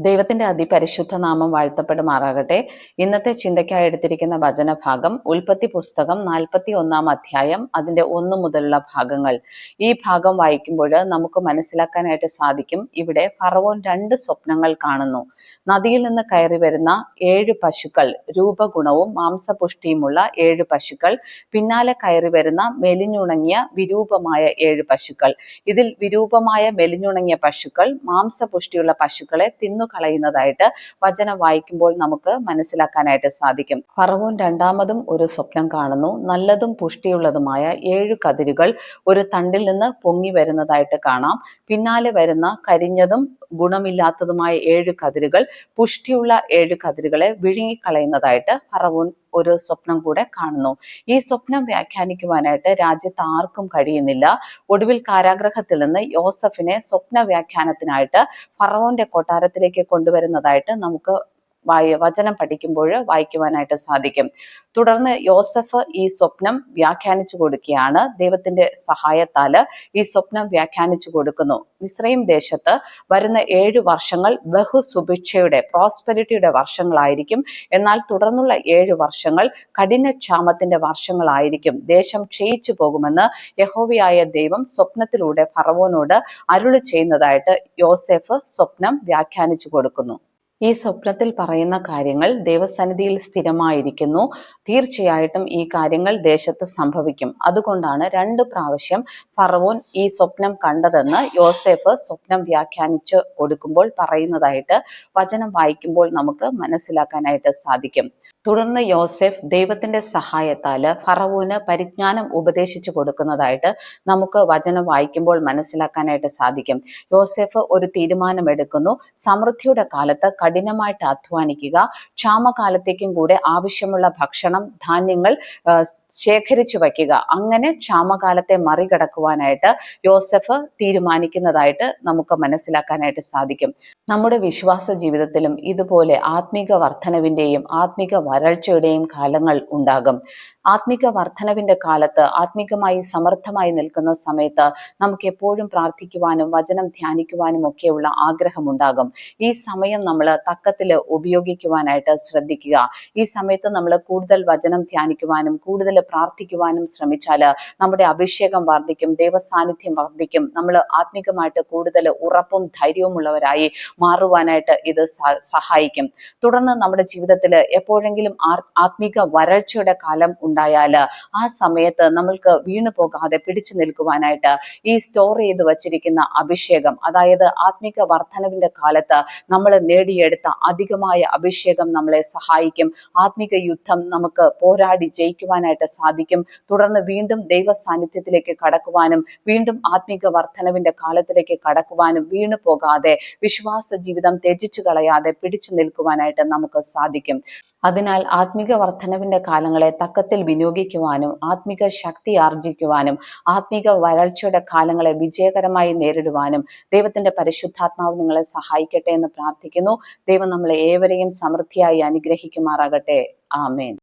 ദൈവത്തിന്റെ അതിപരിശുദ്ധ നാമം വാഴ്ത്തപ്പെടുമാറാകട്ടെ. ഇന്നത്തെ ചിന്തയ്ക്കായി എടുത്തിരിക്കുന്ന വചനഭാഗം ഉൽപ്പത്തി പുസ്തകം നാൽപ്പത്തി ഒന്നാം അധ്യായം അതിന്റെ ഒന്നു മുതലുള്ള ഭാഗങ്ങൾ. ഈ ഭാഗം വായിക്കുമ്പോൾ നമുക്ക് മനസ്സിലാക്കാനായിട്ട് സാധിക്കും ഇവിടെ ഫറവോൻ രണ്ട് സ്വപ്നങ്ങൾ കാണുന്നു. നദിയിൽ നിന്ന് കയറി വരുന്ന ഏഴ് പശുക്കൾ രൂപഗുണവും മാംസപുഷ്ടിയുമുള്ള ഏഴ് പശുക്കൾ പിന്നാലെ കയറി വരുന്ന മെലിഞ്ഞുണങ്ങിയ വിരൂപമായ ഏഴ് പശുക്കൾ. ഇതിൽ വിരൂപമായ മെലിഞ്ഞുണങ്ങിയ പശുക്കൾ മാംസപുഷ്ടിയുള്ള പശുക്കളെ തിന്നു കളയുന്നതായിട്ട് വചനം വായിക്കുമ്പോൾ നമുക്ക് മനസ്സിലാക്കാനായിട്ട് സാധിക്കും. ഫറവോൻ രണ്ടാമതും ഒരു സ്വപ്നം കാണുന്നു. നല്ലതും പുഷ്ടിയുള്ളതുമായ ഏഴു കതിരുകൾ ഒരു തണ്ടിൽ നിന്ന് പൊങ്ങി വരുന്നതായിട്ട് കാണാം. പിന്നാലെ വരുന്ന കരിഞ്ഞതും ഗുണമില്ലാത്തതുമായ ഏഴ് കതിരുകൾ പുഷ്ടിയുള്ള ഏഴ് കതിരുകളെ വിഴുങ്ങിക്കളയുന്നതായിട്ട് ഫറവോൻ ഒരു സ്വപ്നം കൂടെ കാണുന്നു. ഈ സ്വപ്നം വ്യാഖ്യാനിക്കുവാനായിട്ട് രാജ്യത്ത് ആർക്കും കഴിയുന്നില്ല. ഒടുവിൽ കാരാഗ്രഹത്തിൽ നിന്ന് യോസഫിനെ സ്വപ്ന വ്യാഖ്യാനത്തിനായിട്ട് ഫറവോന്റെ കൊട്ടാരത്തിലേക്ക് കൊണ്ടുവരുന്നതായിട്ട് നമുക്ക് വചനം പഠിക്കുമ്പോൾ വായിക്കുവാനായിട്ട് സാധിക്കും. തുടർന്ന് യോസഫ് ഈ സ്വപ്നം വ്യാഖ്യാനിച്ചു കൊടുക്കുകയാണ്. ദൈവത്തിന്റെ സഹായത്താൽ ഈ സ്വപ്നം വ്യാഖ്യാനിച്ചു കൊടുക്കുന്നു. മിശ്രയും ദേശത്ത് വരുന്ന ഏഴ് വർഷങ്ങൾ ബഹുസുഭിക്ഷയുടെ പ്രോസ്പെരിറ്റിയുടെ വർഷങ്ങളായിരിക്കും. എന്നാൽ തുടർന്നുള്ള ഏഴ് വർഷങ്ങൾ കഠിന ക്ഷാമത്തിന്റെ വർഷങ്ങളായിരിക്കും. ദേശം ക്ഷയിച്ചു പോകുമെന്ന് യഹോവിയായ ദൈവം സ്വപ്നത്തിലൂടെ ഫറവോനോട് അരുളി ചെയ്യുന്നതായിട്ട് യോസെഫ് സ്വപ്നം വ്യാഖ്യാനിച്ചു കൊടുക്കുന്നു. ഈ സ്വപ്നത്തിൽ പറയുന്ന കാര്യങ്ങൾ ദൈവസന്നിധിയിൽ സ്ഥിരമായിരിക്കുന്നു. തീർച്ചയായിട്ടും ഈ കാര്യങ്ങൾ ദേശത്ത് സംഭവിക്കും. അതുകൊണ്ടാണ് രണ്ട് പ്രാവശ്യം ഫറവോൻ ഈ സ്വപ്നം കണ്ടതെന്ന് യോസെഫ് സ്വപ്നം വ്യാഖ്യാനിച്ചു കൊടുക്കുമ്പോൾ പറയുന്നതായിട്ട് വചനം വായിക്കുമ്പോൾ നമുക്ക് മനസ്സിലാക്കാനായിട്ട് സാധിക്കും. തുടർന്ന് യോസെഫ് ദൈവത്തിന്റെ സഹായത്താൽ ഫറവോന് പരിജ്ഞാനം ഉപദേശിച്ചു കൊടുക്കുന്നതായിട്ട് നമുക്ക് വചനം വായിക്കുമ്പോൾ മനസ്സിലാക്കാനായിട്ട് സാധിക്കും. യോസെഫ് ഒരു തീരുമാനമെടുക്കുന്നു. സമൃദ്ധിയുടെ കാലത്ത് കഠിനമായിട്ട് അധ്വാനിക്കുക. ക്ഷാമകാലത്തേക്കും കൂടെ ആവശ്യമുള്ള ഭക്ഷണം ധാന്യങ്ങൾ ശേഖരിച്ചു വയ്ക്കുക. അങ്ങനെ ക്ഷാമകാലത്തെ മറികടക്കുവാനായിട്ട് യോസഫ് തീരുമാനിക്കുന്നതായിട്ട് നമുക്ക് മനസ്സിലാക്കാനായിട്ട് സാധിക്കും. നമ്മുടെ വിശ്വാസ ജീവിതത്തിലും ഇതുപോലെ ആത്മീക വർധനവിന്റെയും ആത്മീക വരൾച്ചയുടെയും കാലങ്ങൾ ഉണ്ടാകും. ആത്മീക വർധനവിന്റെ കാലത്ത് ആത്മീകമായി സമർത്ഥമായി നിൽക്കുന്ന സമയത്ത് നമുക്ക് എപ്പോഴും പ്രാർത്ഥിക്കുവാനും വചനം ധ്യാനിക്കുവാനും ഒക്കെയുള്ള ആഗ്രഹമുണ്ടാകും. ഈ സമയം നമ്മൾ തക്കത്തിൽ ഉപയോഗിക്കുവാനായിട്ട് ശ്രദ്ധിക്കുക. ഈ സമയത്ത് നമ്മൾ കൂടുതൽ വചനം ധ്യാനിക്കുവാനും കൂടുതൽ പ്രാർത്ഥിക്കുവാനും ശ്രമിച്ചാൽ നമ്മുടെ അഭിഷേകം വർദ്ധിക്കും ദൈവസാന്നിധ്യം വർദ്ധിക്കും. നമ്മൾ ആത്മീകമായിട്ട് കൂടുതൽ ഉറപ്പും ധൈര്യവും ഉള്ളവരായി മാറുവാനായിട്ട് ഇത് സഹായിക്കും. തുടർന്ന് നമ്മുടെ ജീവിതത്തിൽ എപ്പോഴെങ്കിലും ആത്മീക വരൾച്ചയുടെ കാലം ഉണ്ടായാൽ ആ സമയത്ത് നമ്മൾക്ക് വീണു പോകാതെ പിടിച്ചു നിൽക്കുവാനായിട്ട് ഈ സ്റ്റോർ ചെയ്ത് വച്ചിരിക്കുന്ന അഭിഷേകം അതായത് ആത്മീക വർധനവിന്റെ കാലത്ത് നമ്മൾ നേടിയെടുത്ത അധികമായ അഭിഷേകം നമ്മളെ സഹായിക്കും. ആത്മീക യുദ്ധം നമുക്ക് പോരാടി ജയിക്കുവാനായിട്ട് സാധിക്കും. തുടർന്ന് വീണ്ടും ദൈവ സാന്നിധ്യത്തിലേക്ക് കടക്കുവാനും വീണ്ടും ആത്മീക വർധനവിന്റെ കാലത്തിലേക്ക് കടക്കുവാനും വീണു പോകാതെ വിശ്വാസ ജീവിതം ത്യജിച്ചു കളയാതെ പിടിച്ചു നിൽക്കുവാനായിട്ട് നമുക്ക് സാധിക്കും. അതിനാൽ ആത്മിക വർധനവിന്റെ കാലങ്ങളെ തക്കത്തിൽ വിനിയോഗിക്കുവാനും ആത്മിക ശക്തി ആർജിക്കുവാനും ആത്മിക വരൾച്ചയുടെ കാലങ്ങളെ വിജയകരമായി നേരിടുവാനും ദൈവത്തിന്റെ പരിശുദ്ധാത്മാവ് നിങ്ങളെ സഹായിക്കട്ടെ എന്ന് പ്രാർത്ഥിക്കുന്നു. ദൈവം നമ്മളെ ഏവരെയും സമൃദ്ധിയായി അനുഗ്രഹിക്കുമാറാകട്ടെ. ആമേൻ.